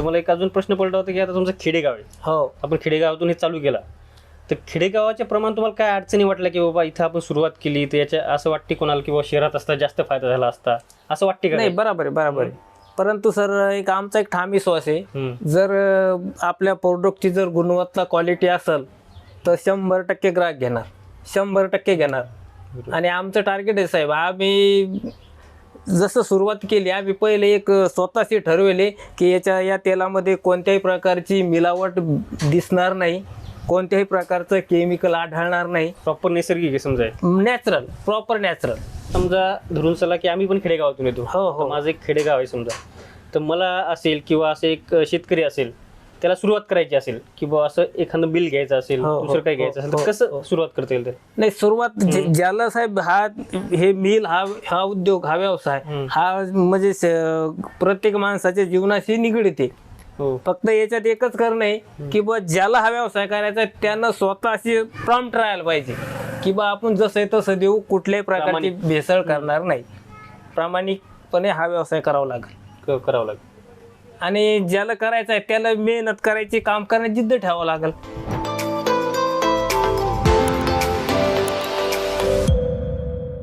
तर मला एक अजून प्रश्न पडला होता की आता तुमचं खेडेगाव आहे. हो. आपण खेडेगावातून हे चालू केला. तर खेडेगावाच्या प्रमाण तुम्हाला काय अडचणी वाटल्या की बाबा इथं आपण सुरुवात केली तर याच्या असं वाटते कोणाला की बाबा शहरात असता जास्त फायदा झाला असता? असं वाटते का नाही? बरोबर आहे बरोबर आहे. परंतु सर एक आमचा एक ठाम विश्वास आहे. जर आपल्या प्रोडक्टची जर गुणवत्ता क्वालिटी असेल तर शंभर टक्के ग्राहक घेणार. शंभर टक्के घेणार. आणि आमचं टार्गेट आहे साहेब आम्ही जसं सुरुवात केली आम्ही पहिले एक स्वतःशी ठरवले की याच्या या तेलामध्ये कोणत्याही प्रकारची मिलावट दिसणार नाही कोणत्याही प्रकारचं केमिकल आढळणार नाही. प्रॉपर नैसर्गिक आहे समजा. हे. Natural proper natural. समजा धरून चला की आम्ही पण खेडेगावातून येतो. हो हो. तर माझं एक खेडेगाव आहे समजा. तर मला असेल किंवा असे एक शेतकरी असेल त्याला सुरुवात करायची असेल किंवा असं एखादं बिल घ्यायचं असेल हो, हो, दुसरं काही हो, घ्यायचं असेल हो, कसं सुरुवात करता येईल नाही सुरुवात जे- ज्याला साहेब हा हे मिल हा हा उद्योग हा व्यवसाय हम्म. हा म्हणजे स- प्रत्येक माणसाच्या जीवनाशी निगडीत आहे. हो. फक्त याच्यात एकच करणं आहे की बा ज्याला हा व्यवसाय करायचा आहे त्यानं स्वतःशी प्रॉम्प्ट राहायला पाहिजे. की बा आपण जसं आहे तसं देऊ कुठल्याही प्रकारची प्रामाणिक. भेसळ करणार नाही. प्रामाणिकपणे हा व्यवसाय करावा लागेल. क- करावं लागेल. आणि ज्याला करायचं आहे त्याला मेहनत करायची काम करण्याची जिद्द ठेवावं लागेल.